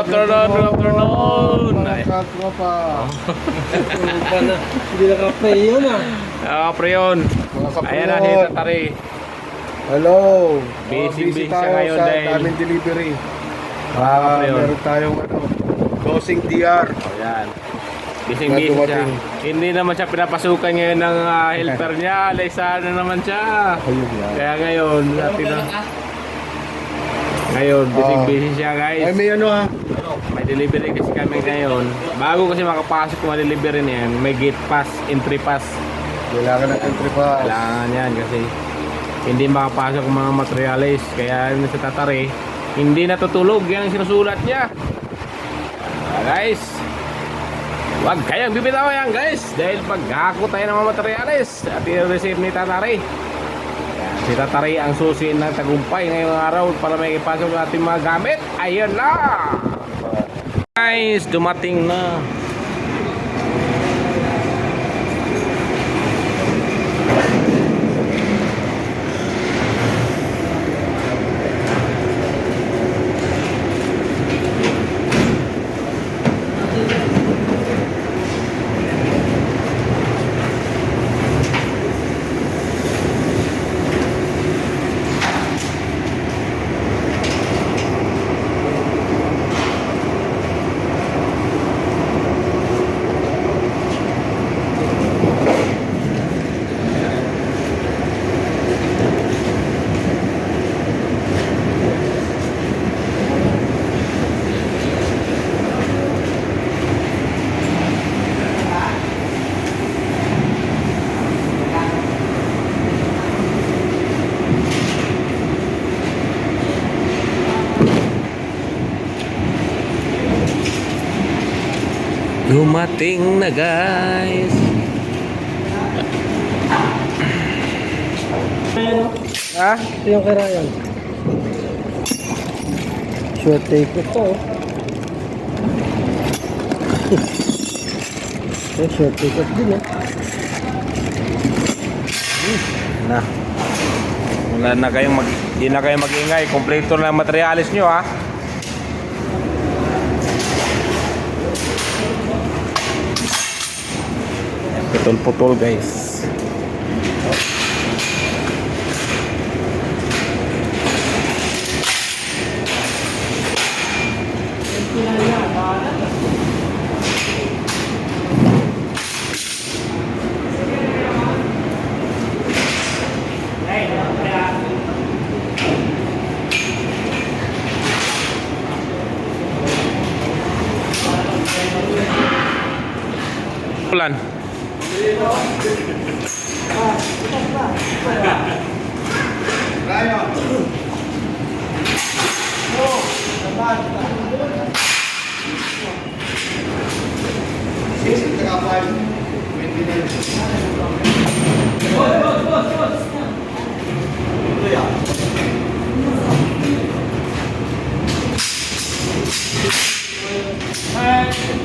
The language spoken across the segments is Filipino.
afternoon, good afternoon. Ay, Mga katropa. Hindi naka-pray yun ah. ah, pre yun. Ayan na si Tatari. Hello. Busy, busy siya tayo ngayon sa dahil- daming delivery. Ah, kapriyot. meron tayong ano, closing DR. Ayan. Bising Na busy siya. Hindi naman siya pinapasukan ngayon ng ah, helper niya. Laysa na naman siya. Ayun yan. Kaya ngayon, natin na. Ngayon, busy Ah. busy siya guys. Ay, may ano ha. May delivery kasi kami ngayon. Bago kasi makapasok yung mga delivery na yan, may gate pass, entry pass. Kailangan ng entry pass. Kailangan yan kasi hindi makapasok ang mga materialis. Kaya yun sa tatari, hindi natutulog yan ang sinusulat niya. Ah, guys, wag kayang bibitaw yan guys. Dahil paghako tayo ng mga materialis at i-receive ni tatari. Si ang susi ng tagumpay ngayong araw para may ipasok ating mga gamit. Ayun na! Guys, dumating na. Dumating na guys. Ha? Ito yung kay Ryan. Short tape ito. oh. Eh, short tape ito din eh. Na. Wala na kayong mag hindi na kayo mag-ingay. Kompleto na ang materialis nyo ha. Putol-putol guys. Plan.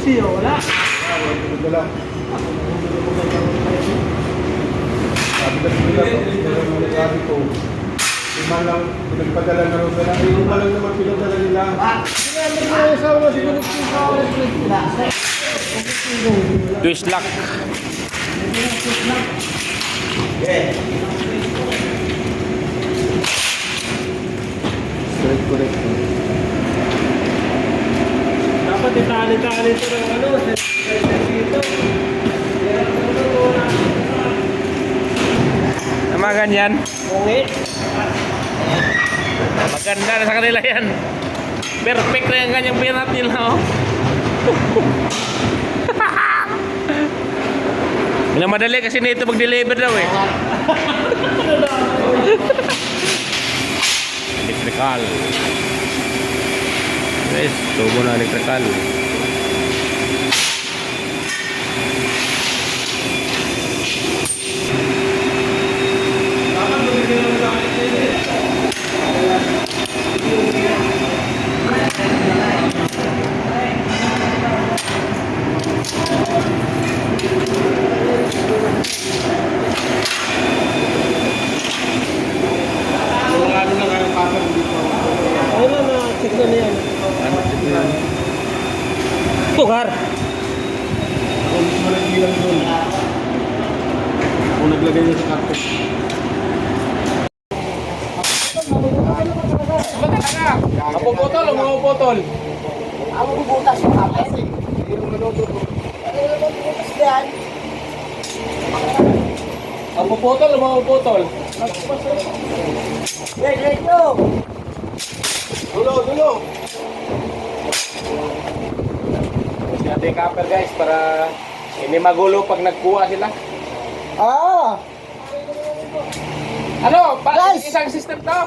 Siyo, wala. Dala. Sabi na sila, meron mga sabi ko, lima lang, pinagpadala na rin sila. Ay, lima lang naman pinagdala nila. Twist lock. Correct, correct. Dapat itali-tali ito ng ano, dito. Ang mga ganyan. Bungi. Maganda na sa kanila yan. Perfect na yung ganyang pinat nila oh. Minamadali kasi nito mag-deliver daw eh. electrical. Guys, tubo na electrical. Mga ano na niyan. Ano, dito yan. Doon. Kung naglagay niya sa carpet. Maganda ka. Mapuputol o mapuputol? Ako bubutas yung kapit. Mapuputol o mapuputol? Wait, wait, no. Dulo, dulo! Si ate copper guys para hindi magulo pag nagkuha sila. Ah, Ano? Para Guys! isang system to?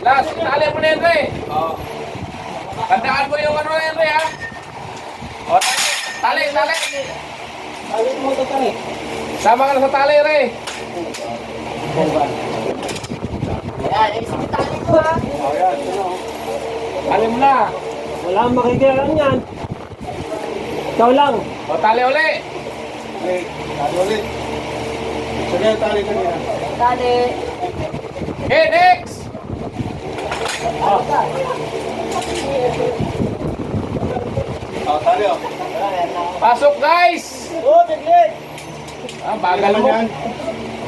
Last, tali mo na yun, Re. Oo. Tandaan mo yung ano na yun, Re, ha? O, tali, tali. ayun mo ito kami. Sama ka na sa tali, Re. Yan, eh, sige tali ko ha. Tali mo na. Wala kang makikialam yan. Ikaw lang. O, tali uli. Okay, tali ulit. Sige, tali kanina. Tali. Okay, next. Oh, tali oh. Pasok, guys. Oh, tiglit. Ah, bagal mo.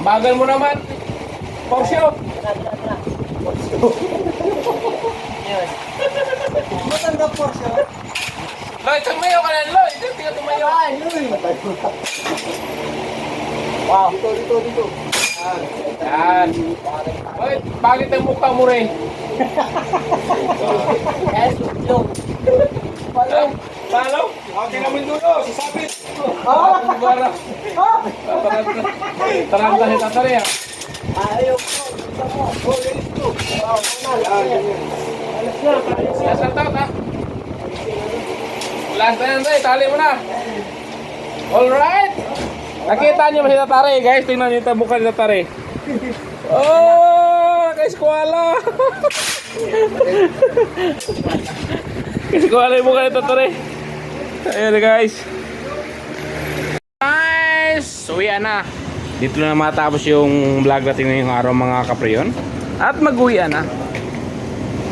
Bagal mo naman. Porsche. Matanda po siya. Loy, tumayo ka na, Loy. Hindi ka tumayo. Ay, Luy. Wow. Dito, dito, dito. Yan. Oy, bakit ang mukha mo, Re? Kaya suklong. Ah, Palo? Okay naman dulo, sasabit. Ah, Bara. ah. Taranta si Tatari, ha? Ayaw ko. Oh, let's go. Wow, ano, Yan, yan. na out, ha? Last na yan, Re. Tali mo na. Alright. Nakita niyo ba si Tatari, guys? Tingnan niyo yung mukha ni Tatari. Oh, naka-eskwala. Eskwala yung mukha ni Tatari. Ayan guys. Guys, uwian na. Dito na matapos yung vlog natin ngayong araw mga kapriyon. At mag-uwian na.